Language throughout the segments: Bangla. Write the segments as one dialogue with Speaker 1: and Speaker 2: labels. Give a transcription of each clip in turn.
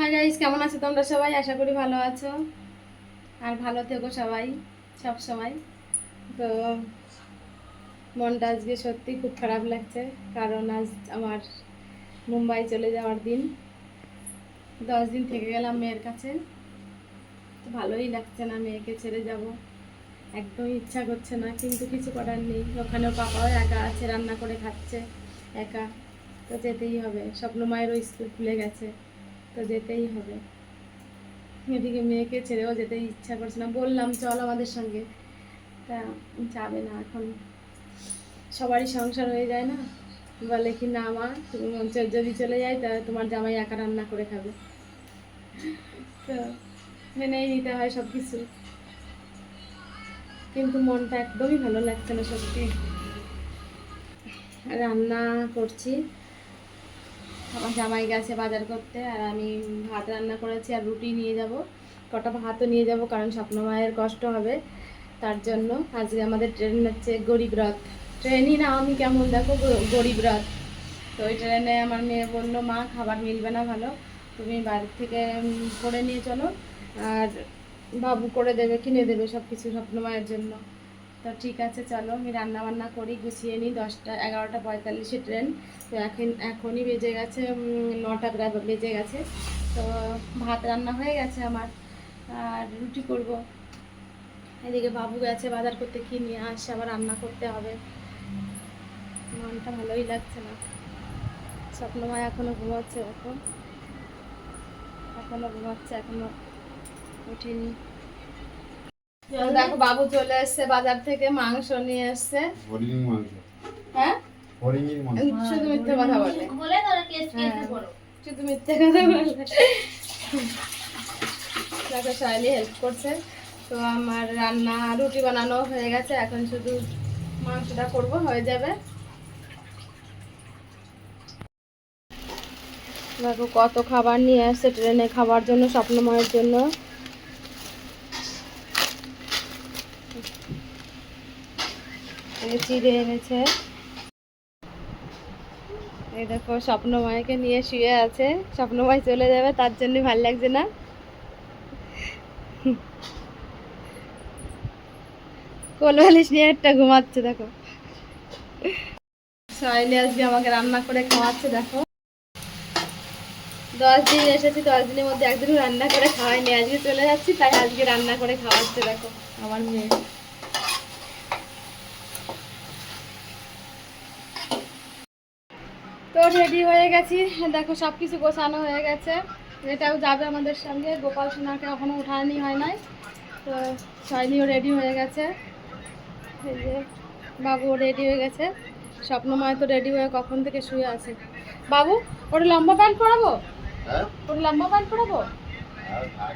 Speaker 1: হাই গাইস কেমন আছো তোমরা সবাই? আশা করি ভালো আছো। আর ভালো থেকো সবাই, সব সময়। তো, মনটা আজকে সত্যি খুব খারাপ লাগছে, কারণ আজ আমার মুম্বাই চলে যাওয়ার দিন। দশ দিন থেকে গেলাম মেয়ের কাছে। তো ভালোই লাগছে না মেয়েকে ছেড়ে যাব। একদমই ইচ্ছা করছে না, কিন্তু কিছু করার নেই। ওখানেও পাপাও একা আছে, রান্না করে খাচ্ছে, একা। তো যেতেই হবে। স্বপ্ন মায়েরও স্কুল খুলে গেছে। তো যেতেই হবে। এদিকে মেয়েকে ছেড়েও যেতে ইচ্ছা করছে না। বললাম, চল আমাদের সঙ্গে। তা যাবে না এখন। সবারই সংসার হয়ে যায় না। বলে কি, না মা, তুমি যদি চলে যায় তাহলে তোমার জামাই একা রান্না করে খাবে। তো মেনেই নিতে হয় সব কিছু কিন্তু মনটা একদমই ভালো লাগছে না সত্যি। রান্না করছি। আমার জামাই গেছে বাজার করতে আর আমি ভাত রান্না করেছি আর রুটি নিয়ে যাব। কটা ভাতও নিয়ে যাব কারণ স্বপ্ন মায়ের কষ্ট হবে। তার জন্য আজকে আমাদের ট্রেন হচ্ছে গরিব রথ। ট্রেনই না, আমি কেমন দেখো গরিব রথ। তো ওই ট্রেনে আমার মেয়ে বলল, মা, খাবার মিলবে না ভালো। তুমি বাড়ি থেকে করে নিয়ে চলো। আর বাবু করে দেবে, কিনে দেবে সব কিছু স্বপ্ন মায়ের জন্য। তো ঠিক আছে, চলো, আমি রান্না বান্না করি, গুছিয়ে নিই, দশটা, এগারোটা পঁয়তাল্লিশে ট্রেন। তো এখন, এখনই বেজে গেছে নটা প্রায় বেজে গেছে। তো ভাত রান্না হয়ে গেছে আমার, আর রুটি করব। এদিকে বাবু গেছে বাজার করতে, কি নিয়ে আসছে আবার রান্না করতে হবে। মনটা ভালোই লাগছে না। স্বপ্নময় এখনও ঘুমাচ্ছে এখন এখনও ঘুমাচ্ছে এখনও উঠিনি। দেখো বাবু চলে এসছে বাজার থেকে মাংস নিয়ে এসছে।
Speaker 2: হরিণ মাংস।
Speaker 1: হ্যাঁ?
Speaker 2: হরিণের মাংস।
Speaker 1: শুধু মিথ্যে কথা বলে।
Speaker 3: বলে তোরা কেস কেসে
Speaker 1: হ্যাঁ।
Speaker 3: পড়ো।
Speaker 1: শুধু মিথ্যে কথা বলে। দেখো শাইলি হেল্প করছে। তো আমার রান্না রুটি বানানো হয়ে গেছে। এখন শুধু মাংসটা করব হয়ে যাবে। দেখো কত খাবার নিয়ে আসছে ট্রেনে খাবার জন্য স্বপ্নময়ের জন্য এই চিড়ে এনেছে। এই দেখো নিয়ে শুয়ে আছে। চলে যাবে, তার জন্য ভালো লাগছে না। কোলবালিশ নিয়ে একটা ঘুমাচ্ছে, দেখো। সাইলে আজকে আমাকে রান্না করে খাওয়াচ্ছে, দেখো। দশ দিন এসেছি, দশ দিনের মধ্যে একদিন রান্না করে খাওয়াইনি। আজকে চলে যাচ্ছি, তাই আজকে রান্না করে খাওয়াচ্ছে, দেখো, আমার মেয়ে। তো রেডি হয়ে গেছি। দেখো সব কিছু গোছানো হয়ে গেছে। এটাও যাবে আমাদের সঙ্গে। গোপাল সোনাকে এখনও উঠানি হয় নাই। তো শৈলীও রেডি হয়ে গেছে। বাবুও রেডি হয়ে গেছে। স্বপ্নময় তো রেডি হয়ে কখন থেকে শুয়ে আছে। বাবু, ওটা লম্বা প্যান্ট পরাবো?
Speaker 2: হ্যাঁ?
Speaker 1: ওটা লম্বা প্যান্ট পরাবো?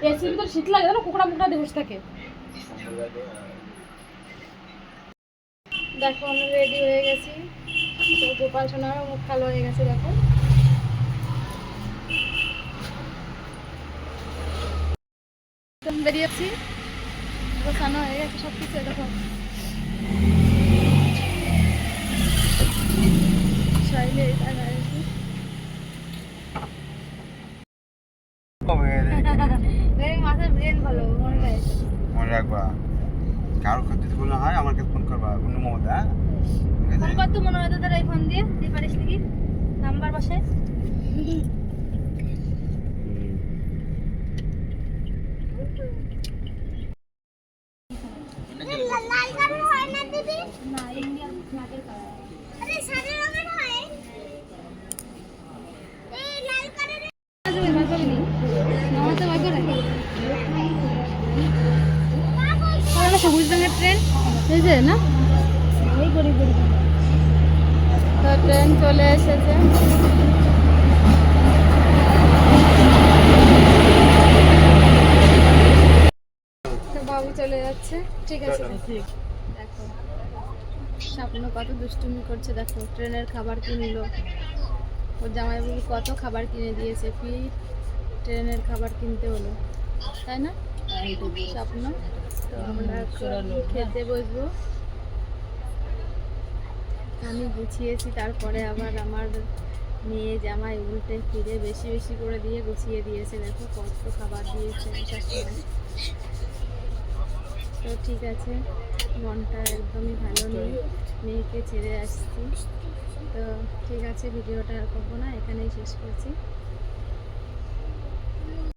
Speaker 1: এসির ভিতর শীত লাগে না কুকুরা মুকুরা দিবস থাকে। দেখো আমরা রেডি হয়ে গেছি। তো গোপাল সোনারও মুখ কালো হয়ে গেছে দেখো। বেরিয়েছি গোছানো হয়ে গেছে সব কিছু দেখো শাইলে এটা গাইছি এই ভালো মনে
Speaker 2: রাখবা। কারও ক্ষতি যদি কোনো হয় আমার কাছে ফোন করবা অন্য মমতা হ্যাঁ?
Speaker 3: ফোন কর তো মনে হয় তোদের এই ফোন দিয়ে দিয়ে পারিস নাকি? নাম্বার বসে
Speaker 1: সবুজ রঙের ট্রেন এই যে না?
Speaker 3: ওই গরিব গরিব
Speaker 1: তো ট্রেন চলে এসেছে। তো বাবু চলে যাচ্ছে। ঠিক আছে দেখো। স্বপ্ন কত দুষ্টুমি করছে দেখো। ট্রেনের খাবার কিনলো। ওর জামাইবাবু কত খাবার কিনে দিয়েছে ফির ট্রেনের খাবার কিনতে হলো। তাই না? স্বপ্ন। তো আমরা খেতে বসবো। আমি গুছিয়েছি, তারপরে আবার আমার মেয়ে জামাই উল্টে ফিরে বেশি বেশি করে দিয়ে গুছিয়ে দিয়েছে। দেখো কত খাবার দিয়েছে তো ঠিক আছে, মনটা একদমই ভালো নেই। মেয়েকে ছেড়ে আসছি। তো ঠিক আছে, ভিডিওটা আর করব না, এখানেই শেষ করছি।